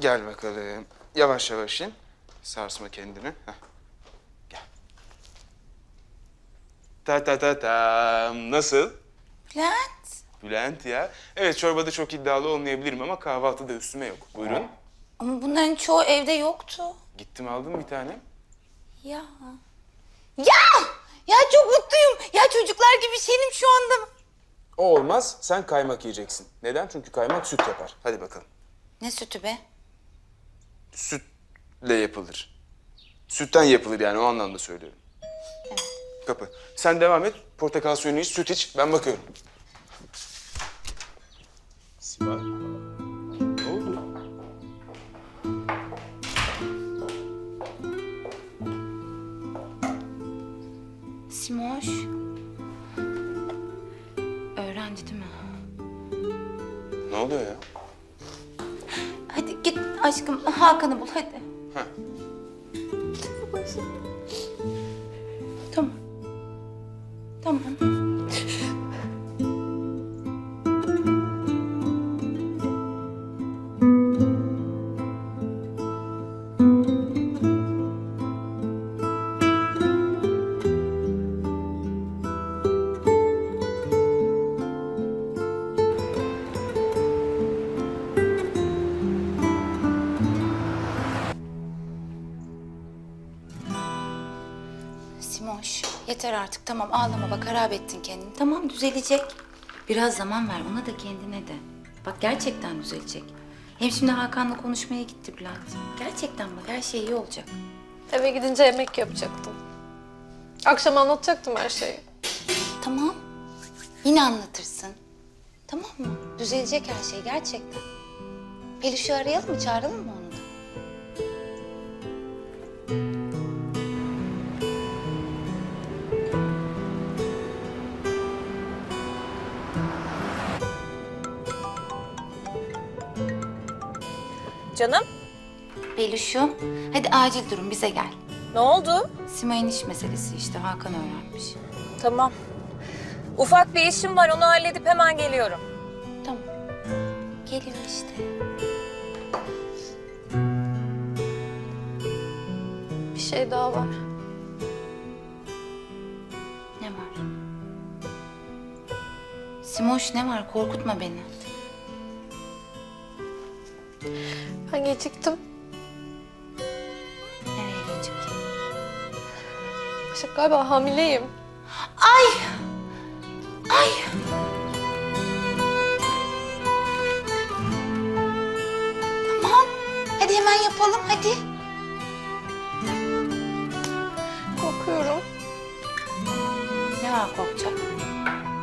Gel bakalım. Yavaş yavaş in. Sarsma kendini. Heh. Gel. Ta ta ta ta. Nasıl? Bülent. Bülent ya. Evet çorbada çok iddialı olmayabilirim ama kahvaltıda üstüme yok. Buyurun. Ama bunların çoğu evde yoktu. Gittim aldım bir tane. Ya. Ya! Ya çok mutluyum. Ya çocuklar gibi şeyim şu anda. O olmaz. Sen kaymak yiyeceksin. Neden? Çünkü kaymak süt yapar. Hadi bakalım. Ne sütü be? Sütle yapılır. Sütten yapılır yani o anlamda söylüyorum. Kapı. Sen devam et. Portakal suyunu iç, süt iç. Ben bakıyorum. Sibel. Ne oldu? Simoş. Öğrendi değil mi? Ne oluyor ya? Aşkım Hakan'ı bul hadi. Ha. Tamam. Tamam. Simoş yeter artık tamam ağlama bak harap ettin kendini. Tamam düzelecek. Biraz zaman ver ona da kendine de. Bak gerçekten düzelecek. Hem şimdi Hakan'la konuşmaya gitti Bülent. Gerçekten bak her şey iyi olacak. Eve gidince yemek yapacaktım. Akşam anlatacaktım her şeyi. Tamam. Yine anlatırsın. Tamam mı? Düzelecek her şey gerçekten. Peluş'u arayalım mı çağıralım mı Canım Peluş'um hadi acil durum bize gel. ne oldu? Simay'ın iş meselesi işte Hakan öğrenmiş. Tamam. Ufak bir işim var onu halledip hemen geliyorum. Tamam. Geliyor işte. Bir şey daha var. Ne var? Simoş ne var? Korkutma beni. Geciktim. Nereye geciktin? Başak galiba hamileyim. Ay! Ay! Tamam. Hadi hemen yapalım hadi. Korkuyorum. Ne var korkacak?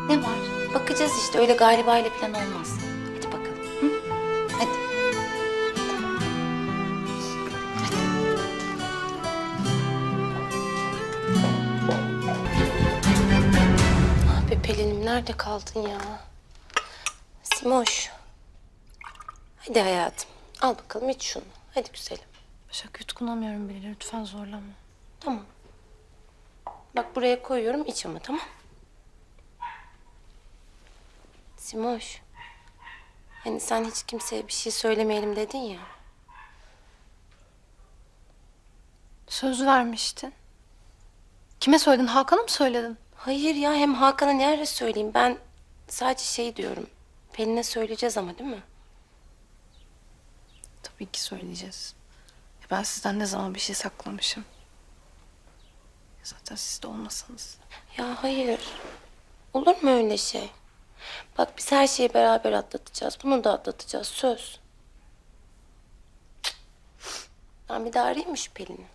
Ne var? Bakacağız işte öyle galiba ile plan olmaz. Nerede kaldın ya? Simoş. Hadi hayatım. Al bakalım iç şunu. Hadi güzelim. Başak yutkunamıyorum bile lütfen zorlama. Tamam. Bak buraya koyuyorum iç ama tamam. Simoş. Hani sen hiç kimseye bir şey söylemeyelim dedin ya. Söz vermiştin. Kime söyledin? Hakan'a mı söyledin? Hayır ya hem Hakan'a ne ara söyleyeyim ben sadece şey diyorum. Pelin'e söyleyeceğiz ama değil mi? Tabii ki söyleyeceğiz. Ya ben sizden ne zaman bir şey saklamışım. Zaten siz de olmasanız. Ya hayır. Olur mu öyle şey? Bak biz her şeyi beraber atlatacağız. Bunu da atlatacağız. Söz. Ben bir daha arayayım mı şu Pelin'i?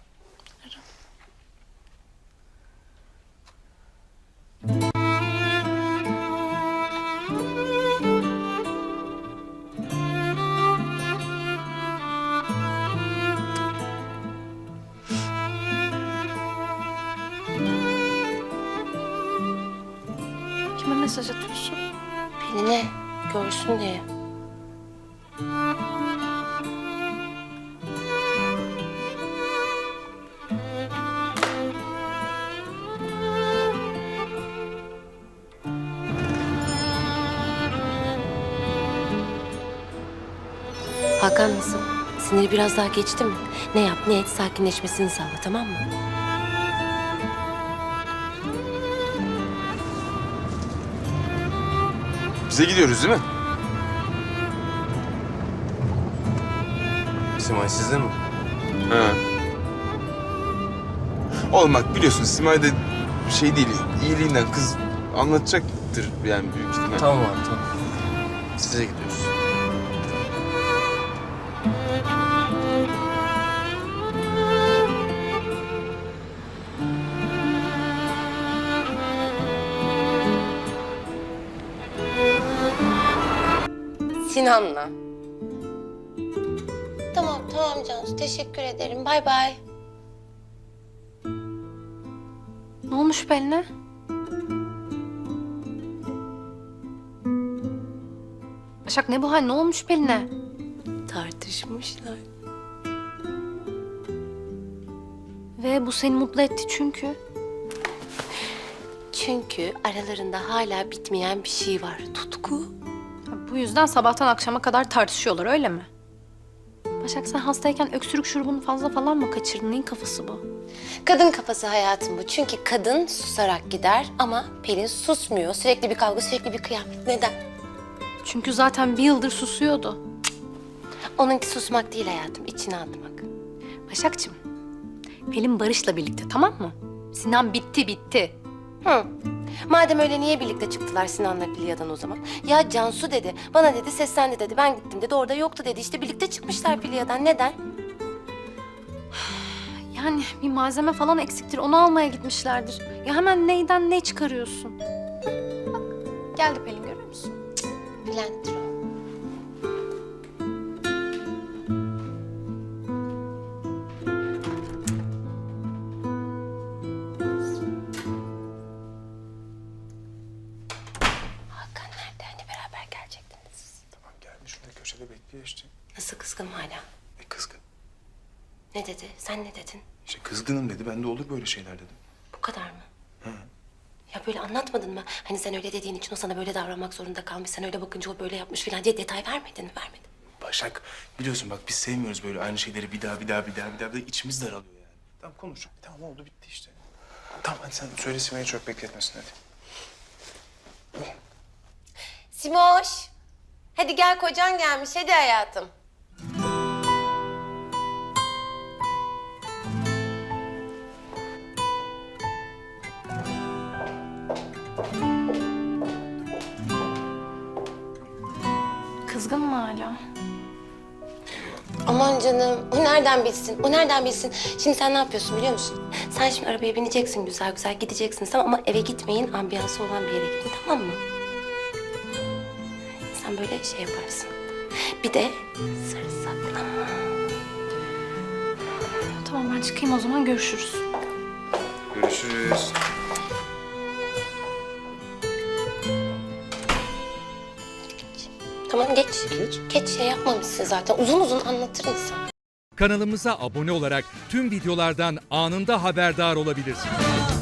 Mesaj atıyorsun? Pelin'e görsün diye. Hakan nasıl? Siniri biraz daha geçti mi? Ne yap ne et sakinleşmesini sağla tamam mı? Bize gidiyoruz değil mi? Simay sizde mi? Ha. Oğlum bak biliyorsun Simay da şey değil, iyiliğinden kız anlatacaktır yani büyük ihtimal. Tamam abi tamam. Size gidiyoruz. Sinan'la. Tamam tamam Cansu teşekkür ederim. Bay bay. Ne olmuş Pelin'e? Başak ne bu hal? Ne olmuş Pelin'e? Tartışmışlar. Ve bu seni mutlu etti çünkü. Çünkü aralarında hala bitmeyen bir şey var. Tutku. Bu yüzden sabahtan akşama kadar tartışıyorlar öyle mi? Başak sen hastayken öksürük şurubunu fazla falan mı kaçırdın? Neyin kafası bu? Kadın kafası hayatım bu. Çünkü kadın susarak gider ama Pelin susmuyor. Sürekli bir kavga, sürekli bir kıyamet. Neden? Çünkü zaten bir yıldır susuyordu. Onunki susmak değil hayatım, içine atmak. Başakçım, Pelin Barış'la birlikte tamam mı? Sinan bitti bitti. Hı. Madem öyle niye birlikte çıktılar Sinan'la Pilya'dan o zaman? Ya Cansu dedi, bana dedi seslendi dedi, ben gittim dedi, orada yoktu dedi. İşte birlikte çıkmışlar Pilya'dan. Neden? Yani bir malzeme falan eksiktir onu almaya gitmişlerdir. Ya hemen neyden ne çıkarıyorsun? Bak geldi Pelin görüyor musun? Bülent'tir o. şurada köşede bekliyor işte. Nasıl kızgın hala? E kızgın. Ne dedi? Sen ne dedin? İşte kızgınım dedi. Ben de olur böyle şeyler dedim. Bu kadar mı? Ya böyle anlatmadın mı? Hani sen öyle dediğin için o sana böyle davranmak zorunda kalmış. Sen öyle bakınca o böyle yapmış falan diye detay vermedin mi? Vermedin. Başak biliyorsun bak biz sevmiyoruz böyle aynı şeyleri bir daha bir daha bir daha bir daha. Bir içimiz daralıyor yani. Tamam konuş. Tamam oldu bitti işte. Tamam hadi sen söyle Sima'yı çok bekletmesin hadi. Simoş. Hadi gel kocan gelmiş. Hadi hayatım. Kızgın mı hala? Aman canım. O nereden bilsin? O nereden bilsin? Şimdi sen ne yapıyorsun biliyor musun? Sen şimdi arabaya bineceksin güzel güzel gideceksiniz tamam ama eve gitmeyin. Ambiyansı olan bir yere gidin tamam mı? Böyle şey yaparsın. Bir de saklama. Tamam ben çıkayım o zaman görüşürüz. Görüşürüz. Tamam geç. Geç. Geç şey yapmamışsın zaten. Uzun uzun anlatır insan. Kanalımıza abone olarak tüm videolardan anında haberdar olabilirsiniz.